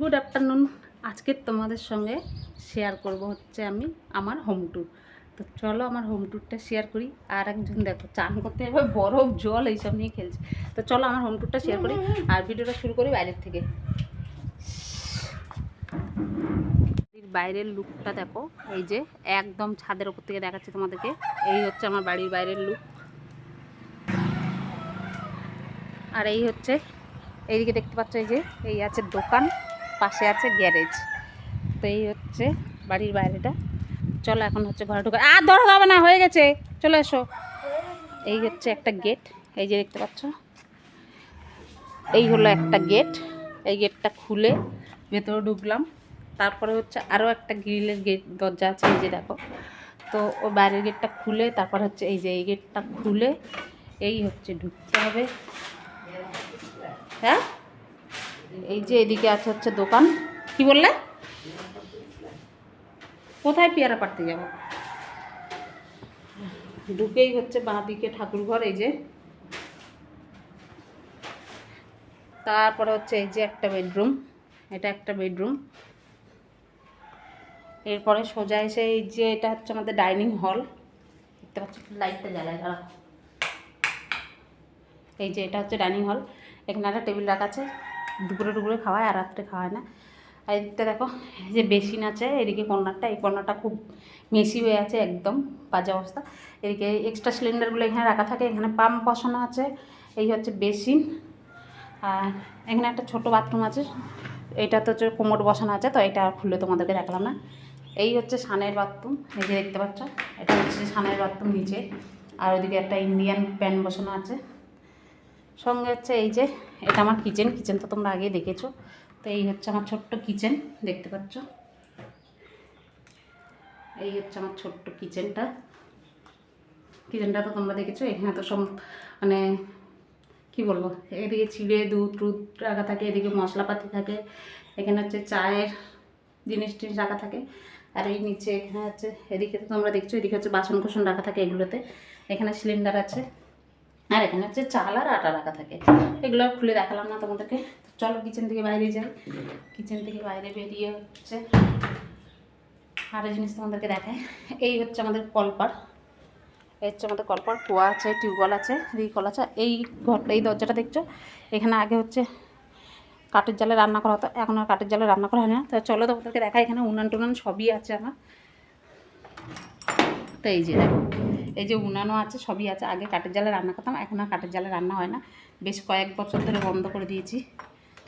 Good afternoon আজকে তোমাদের সঙ্গে শেয়ার করব হচ্ছে আমি আমার হোম ট্যুর তো চলো আমার হোম ট্যুরটা শেয়ার করি। আর একজন দেখো, চান করতে এবার বরফ, জল এইসব নিয়ে খেলছে। তো চলো আমার হোম ট্যুরটা শেয়ার করি। আর ভিডিওটা শুরু করি বাইরের থেকে। বাইরের লুকটা দেখো। এই যে একদম ছাদের ওপর থেকে দেখাচ্ছি তোমাদেরকে। এই হচ্ছে আমার বাড়ির বাইরের লুক আর এই হচ্ছে, এইদিকে দেখতে পাচ্ছ এই যে, এই আছে দোকান। পাশে আছে গ্যারেজ। তো এই হচ্ছে বাড়ির বাইরেটা। চলো এখন হচ্ছে ঘরে ঢুকে আর ধরা যাবে না, হয়ে গেছে। চলে এসো। এই হচ্ছে একটা গেট। এই যে দেখতে পাচ্ছ? এই হলো একটা গেট। এই গেটটা খুলে ভেতরে ঢুকলাম। তারপরে হচ্ছে আরও একটা গ্রিলের গেট, দরজা আছে, এই যে দেখো। তো ও বাইরের গেটটা খুলে, তারপর হচ্ছে এই যে এই গেটটা খুলে, এই হচ্ছে ঢুকতে হবে। হ্যাঁ? এই যে এদিকে আছে হচ্ছে দোকান। কি বললে? কোথায় পেয়ারা পাড়তে যাব? ঢুকেই হচ্ছে বাঁ দিকে ঠাকুরঘর, এই যে। তারপরে হচ্ছে এই যে একটা বেডরুম, এটা একটা বেডরুম। এরপরে সোজা এসে এই যে এটা হচ্ছে আমাদের ডাইনিং হল। দেখতে পাচ্ছি লাইটটা জ্বালায় দাঁড়া এই যে এটা হচ্ছে ডাইনিং হল। এখানে একটা টেবিল রাখা আছে। দুপুরে দুপুরে খাওয়ায় আর রাত্রে খাওয়ায় না। আর এদিকটা দেখো যে বেসিন আছে, এদিকে কর্নারটা, এই কর্নারটা খুব মেসি হয়ে আছে একদম, বাজে অবস্থা। এদিকে এক্সট্রা সিলিন্ডারগুলো এখানে রাখা থাকে, এখানে পাম্প বসানো আছে, এই হচ্ছে বেসিন। আর এখানে একটা ছোট বাথরুম আছে, এটা তো হচ্ছে কোমর বসানো আছে, তো এটা খুলে তোমাদেরকে দেখালাম না। এই হচ্ছে সানের বাথরুম এই যে দেখতে পাচ্ছ, এটা হচ্ছে সানের বাথরুম নিচে। আর ওইদিকে একটা ইন্ডিয়ান প্যান বসানো আছে। সঙ্গে হচ্ছে এই যে এটা আমার কিচেন কিচেন তো তোমরা আগে দেখেছ। তো এই হচ্ছে আমার ছোট্ট কিচেন, দেখতে পাচ্ছ? এই হচ্ছে আমার ছোট্ট কিচেনটা। কিচেনটা তো তোমরা দেখেছ, এখানে তো সব মানে কি বলব, এদিকে চিড়ে, দুধ টুধ রাখা থাকে, এদিকে মশলাপাতি থাকে, এখানে হচ্ছে চায়ের জিনিস টিনিস রাখা থাকে, আর এই নিচে এখানে হচ্ছে, এদিকে তো তোমরা দেখছ, এদিকে হচ্ছে বাসন কোসন রাখা থাকে এগুলোতে, এখানে সিলিন্ডার আছে। আর এখানে হচ্ছে চাল আর আটা রাখা থাকে। এগুলো খুলে দেখালাম না তোমাদেরকে। চলো কিচেন থেকে বাইরে যাই। কিচেন থেকে বাইরে বেরিয়ে হচ্ছে আরও জিনিস তোমাদেরকে দেখায় এই হচ্ছে আমাদের কলপার। এই হচ্ছে আমাদের কলপার। কুয়া আছে, টিউবওয়েল আছে এদিকে কল আছে। এই ঘরটা এই দরজাটা দেখছ? এখানে আগে হচ্ছে কাঠের জালে রান্না করা হতো, এখন আর কাঠের জালে রান্না করা হয় না। তো চলো তোমাদেরকে দেখা এখানে উনান টুনান সবই আছে আমার। তো এই যে দেখো। এই যে উনানও আছে, সবই আছে। আগে কাঠের জালে রান্না করতাম, এখন আর কাঠের জালে রান্না হয় না। বেশ কয়েক বছর ধরে বন্ধ করে দিয়েছি।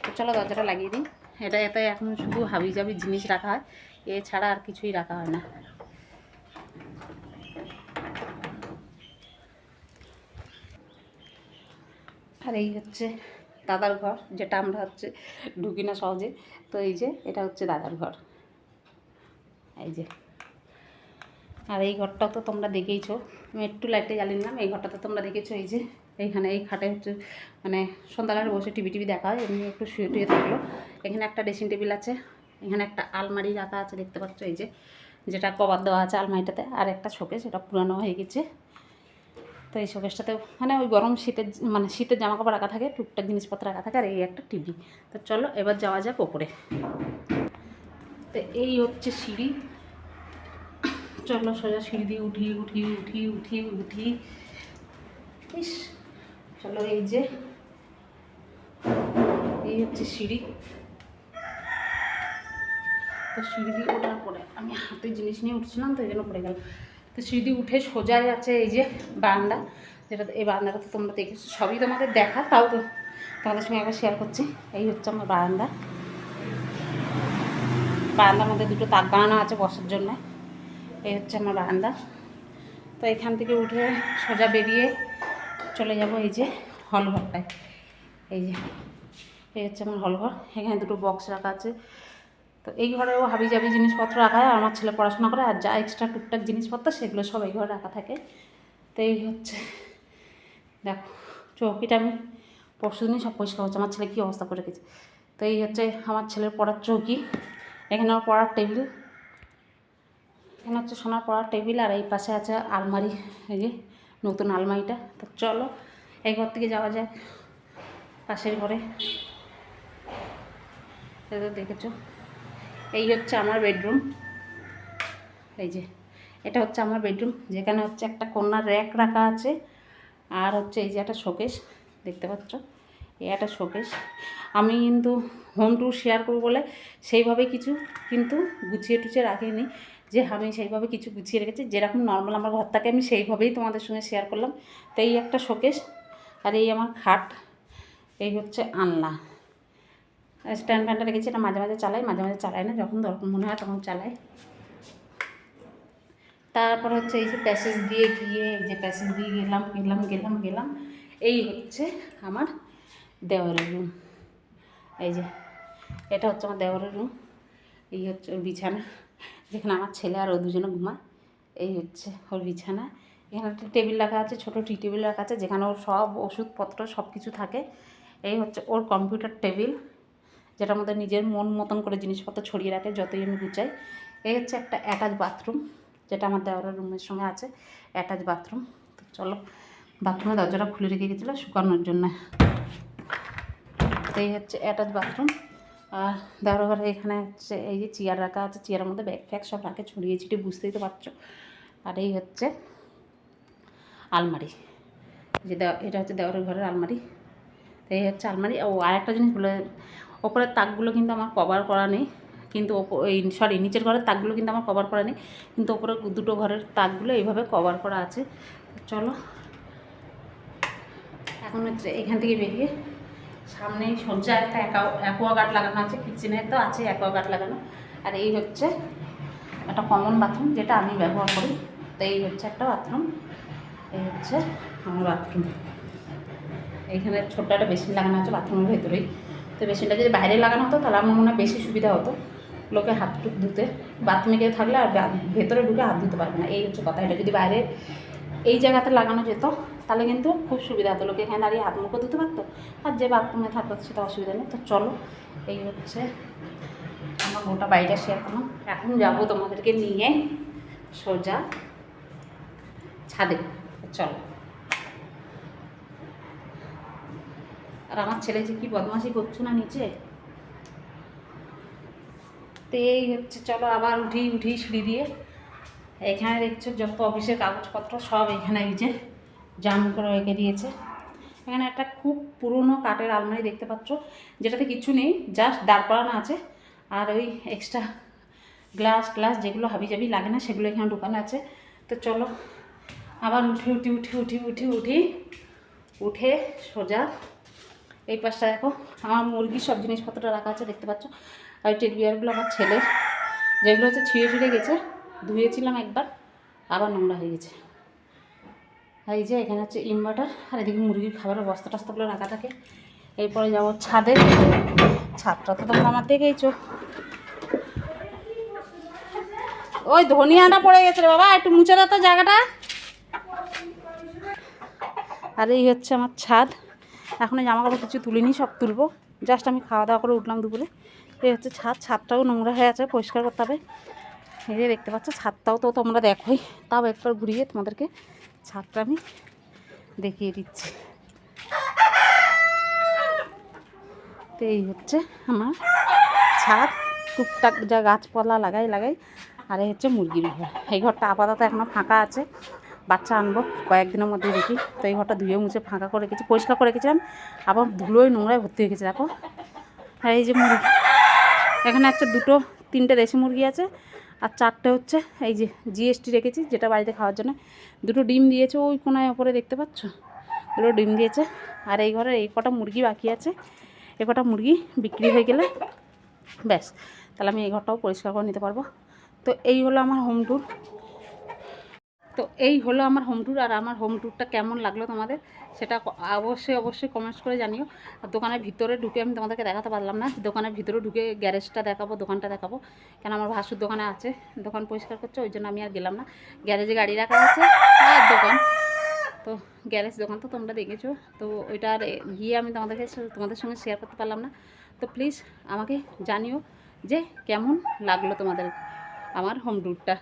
তো চলো দরজাটা লাগিয়ে দিই। এটা এতে এখন শুধু হাবি জাবি জিনিস রাখা হয়। এছাড়া আর কিছুই রাখা হয় না। আর এই হচ্ছে দাদার ঘর, যেটা আমরা হচ্ছে ঢুকি না সহজে। তো এই যে, এটা হচ্ছে দাদার ঘর। এই যে। আর এই ঘরটা তো তোমরা দেখেইছো। আমি একটু লাইটে জ্বালিয়ে নিলাম, এই ঘরটা তো তোমরা দেখেছ, এই যে এইখানে, এই খাটে হচ্ছে মানে সন্ধ্যাবেলা বসে টিভি টিভি দেখা হয়, এমনি একটু শুয়ে টুয়ে থাকল। এখানে একটা ড্রেসিং টেবিল আছে, এখানে একটা আলমারি রাখা আছে, দেখতে পাচ্ছ এই যে, যেটা কভার দেওয়া আছে আলমারিটাতে, আর একটা শোকেস এটা পুরানো হয়ে গেছে। তো এই শোকেসটাতে মানে ওই গরম শীতের মানে শীতের জামা কাপড় রাখা থাকে, টুকটাক জিনিসপত্র রাখা থাকে, আর এই একটা টিভি তো চলো, এবার যাওয়া যাক ওপরে। তো এই হচ্ছে সিঁড়ি চলো সোজা সিঁড়ি দিয়ে উঠি উঠি উঠি উঠি উঠি ইস, চলো এই যে, এই হচ্ছে সিঁড়ি। তো সিঁড়ি দিয়ে ওঠার পরে আমি হাতে জিনিস নিয়ে উঠছিলাম, তো এই জন্য পড়ে গেলাম। তো সিঁড়ি দিয়ে উঠে সোজাই আছে এই যে বারান্দা, যেটা এই বারান্দাটা তো তোমরা দেখেছ, সবই তোমাদের দেখা, তাও তো তোমাদের সঙ্গে একবার শেয়ার করছি। এই হচ্ছে আমার বারান্দা। বারান্দার মধ্যে দুটো তাক বানানো আছে বসার জন্য। এই হচ্ছে আমার বারান্দা। তো এখান থেকে উঠে সোজা বেরিয়ে চলে যাব এই যে হল ঘরটায় এই যে, এই হচ্ছে আমার হল ঘর এখানে দুটো বক্স রাখা আছে। তো এই ঘরেও হাবি জাবি জিনিসপত্র রাখা হয়, আমার ছেলে পড়াশোনা করে, আর যা এক্সট্রা টুকটাক জিনিসপত্র সেগুলো সব এই ঘরে রাখা থাকে। তো এই হচ্ছে, দেখো, চৌকিটা আমি পরশু দিনই সব পরিষ্কার হচ্ছে আমার ছেলে কী অবস্থা করে রেখেছে তো এই হচ্ছে আমার ছেলের পড়ার চৌকি এখানে ওর পড়ার টেবিল এখানে হচ্ছে সোনার পড়ার টেবিল আর এই পাশে আছে আলমারি, এই যে নতুন আলমারিটা। তো চলো, এই ঘর থেকে যাওয়া যাক, পাশের ঘরে। দেখেছ, এই হচ্ছে আমার বেডরুম। এই যে, এটা হচ্ছে আমার বেডরুম, যেখানে হচ্ছে একটা কন্যার র্যাক রাখা আছে, আর হচ্ছে এই যে একটা শোকেস, দেখতে পাচ্ছ? এই একটা শোকেস। আমি কিন্তু হোম ট্যুর শেয়ার করব বলে সেইভাবে কিছু কিন্তু গুছিয়ে টুছিয়ে রাখিনি। যে আমি সেইভাবে কিছু গুছিয়ে রেখেছি। যেরকম নর্মাল আমার ঘর থাকে আমি সেইভাবেই তোমাদের সঙ্গে শেয়ার করলাম। তো এই একটা শোকেস আর এই আমার খাট, এই হচ্ছে আনলা স্ট্যান্ড ফ্যানটা রেখেছি, এটা মাঝে মাঝে চালাই, মাঝে মাঝে চালাই না, যখন দরকার মনে হয় তখন চালাই। তারপর হচ্ছে এই যে প্যাসেজ দিয়ে গিয়ে যে প্যাসেজ দিয়ে গেলাম গেলাম গেলাম গেলাম। এই হচ্ছে আমার দেওয়ারের রুম এই যে, এটা হচ্ছে আমার দেওয়ারের রুম এই হচ্ছে বিছানা। যেখানে আমার ছেলে আর ও দুজনে ঘুমায়, এই হচ্ছে ওর বিছানা। এখানে একটা টেবিল রাখা আছে, ছোটো টি টেবিল রাখা আছে, যেখানে ওর সব ওষুধপত্র সব কিছু থাকে। এই হচ্ছে ওর কম্পিউটার টেবিল যেটার মধ্যে নিজের মন মতন করে জিনিসপত্র ছড়িয়ে রাখে, যতই আমি গুছাই। এই হচ্ছে একটা অ্যাটাচ বাথরুম যেটা আমার দেওয়ার রুমের সঙ্গে আছে অ্যাটাচ বাথরুম তো চলো বাথরুমের দরজাটা খুলে রেখে গেছিল শুকানোর জন্য। এই হচ্ছে অ্যাটাচ বাথরুম আর দেওয়ার ঘরে এখানে হচ্ছে এই যে চেয়ার রাখা আছে, চেয়ারের মধ্যে ব্যাগ ফ্যাগ সব রাখে, ছড়িয়ে ছিটিয়ে, বুঝতেই তো পারছ। আর এই হচ্ছে আলমারি। যে এটা হচ্ছে দেওয়ারের ঘরের আলমারি। এই হচ্ছে আলমারি। ও, আরেকটা জিনিস বলে, ওপরের তাকগুলো কিন্তু আমার কভার করা নেই। কিন্তু এই সরি নিচের ঘরের তাকগুলো কিন্তু আমার কভার করা নেই। কিন্তু ওপরে দুটো ঘরের তাকগুলো এইভাবে কভার করা আছে। চলো, এখন হচ্ছে এখান থেকে বেরিয়ে সামনেই সজ্জা একটা অ্যাকোয়াগার্ড লাগানো আছে, কিচেনে তো আছে অ্যাকোয়াগার্ড লাগানো। আর এই হচ্ছে একটা কমন বাথরুম, যেটা আমি ব্যবহার করি। তো এই হচ্ছে একটা বাথরুম, এই হচ্ছে আমার বাথরুম। এইখানে ছোট্ট একটা বেসিন লাগানো আছে বাথরুমের ভেতরেই। তো বেসিনটা যদি বাইরে লাগানো হতো, তাহলে আমার মনে হয় বেশি সুবিধা হতো। লোকে হাত টুক ধুতে। বাথরুমে গিয়ে থাকলে আর ভেতরে ঢুকে হাত ধুতে পারবে না। এই হচ্ছে কথা। এটা যদি বাইরে এই জায়গাতে লাগানো যেত, তাহলে কিন্তু খুব সুবিধা হতো। লোকে এখানে দাঁড়িয়ে হাত মুখও ধুতে পারতো। আর যে বাথরুমে থাকতো সেটা অসুবিধা নেই। তো চলো, এই হচ্ছে আমার গোটা বাড়িটা শেয়ার করলাম। এখন যাব তোমাদেরকে নিয়ে সোজা ছাদে। চলো। আর আমার ছেলে যে কি বদমাশি করছ না নিচে? তো এই হচ্ছে, চলো আবার উঠি উঠি সিঁড়ি দিয়ে। এখানে দেখছ যত অফিসের কাগজপত্র সব এখানে এই যে জাম করে রেখে দিয়েছে। এখানে একটা খুব পুরনো কাঠের আলমারি দেখতে পাচ্ছ, যেটাতে কিছু নেই, জাস্ট দাঁড় করানো আছে। আর ওই এক্সট্রা গ্লাস গ্লাস যেগুলো হাবি জাবি লাগে না, সেগুলো এখানে ঢুকানো আছে। তো চলো, আবার উঠি উঠি উঠি উঠি উঠি উঠি, উঠে সোজা এই পাশটা দেখো। আমার মুরগির সব জিনিসপত্র রাখা আছে, দেখতে পাচ্ছ। আর ওই টেডবিয়ারগুলো আমার ছেলের, যেগুলো হচ্ছে ছিঁড়ে ছিঁড়ে গেছে। ধুয়েছিলাম একবার, আবার নোংরা হয়ে গেছে। এই যে এখানে হচ্ছে ইনভার্টার, আর এদিকে মুরগির খাবারের বস্তা টস্তাগুলো রাখা থাকে। এরপরে যাব ছাদে। ছাদটা তো তোমরা আমার দেখেইছো। ওই ধনিয়াটা পড়ে গেছে রে বাবা, একটু মুছে দাও তো জায়গাটা। আর এই হচ্ছে আমার ছাদ। এখনও জামা কাপড় কিছু তুলিনি, সব তুলবো। জাস্ট আমি খাওয়া দাওয়া করে উঠলাম দুপুরে। এই হচ্ছে ছাদ, ছাদটাও নোংরা হয়ে আছে, পরিষ্কার করতে হবে। এই যে দেখতে পাচ্ছ, ছাদটাও তো তোমরা দেখোই। তাও একবার ঘুরিয়ে তোমাদেরকে ছাদটা আমি দেখিয়ে দিচ্ছি। তো এই হচ্ছে আমার ছাদ। টুকটাক যা গাছপালা লাগাই লাগাই। আর এই হচ্ছে মুরগির ঘর। এই ঘরটা আপাতত এখনও ফাঁকা আছে। বাচ্চা আনব কয়েকদিনের মধ্যে দেখি। তো এই ঘরটা ধুয়ে মুছে ফাঁকা করে রেখেছি, পরিষ্কার করে রেখেছিলাম। আবার ধুলোয় নোংরায় ভর্তি হয়ে গেছে, দেখো। আর এই যে মুরগি, এখানে হচ্ছে দুটো, তিনটে দেশি মুরগি আছে। আর চারটে হচ্ছে এই যে জিএসটি রেখেছি, যেটা বাড়িতে খাওয়ার জন্য। দুটো ডিম দিয়েছে ওই কোনায় ওপরে, দেখতে পাচ্ছ? দুটো ডিম দিয়েছে। আর এই ঘরে এই কটা মুরগি বাকি আছে। এ কটা মুরগি বিক্রি হয়ে গেলে ব্যাস, তাহলে আমি এই ঘরটাও পরিষ্কার করে নিতে পারব। তো এই হলো আমার হোম ট্যুর তো এই হলো আমার হোম ট্যুর আর আমার হোম ট্যুরটা কেমন লাগল তোমাদের সেটা অবশ্যই অবশ্যই কমেন্টস করে জানিও। আর দোকানের ভিতরে ঢুকে আমি তোমাদেরকে দেখাতে পারলাম না। দোকানের ভিতরে ঢুকে গ্যারেজটা দেখাবো, দোকানটা দেখাবো। কেন আমার ভাসুর দোকানে আছে, দোকান পরিষ্কার করছে, ওই জন্য আমি আর গেলাম না। গ্যারেজে গাড়ি রাখা আছে, আর দোকান। তো গ্যারেজ দোকান তো তোমরা দেখেছ। তো ওইটা আর গিয়ে আমি তোমাদেরকে তোমাদের সঙ্গে শেয়ার করতে পারলাম না। তো প্লিজ আমাকে জানিও যে কেমন লাগল তোমাদের আমার হোম ট্যুরটা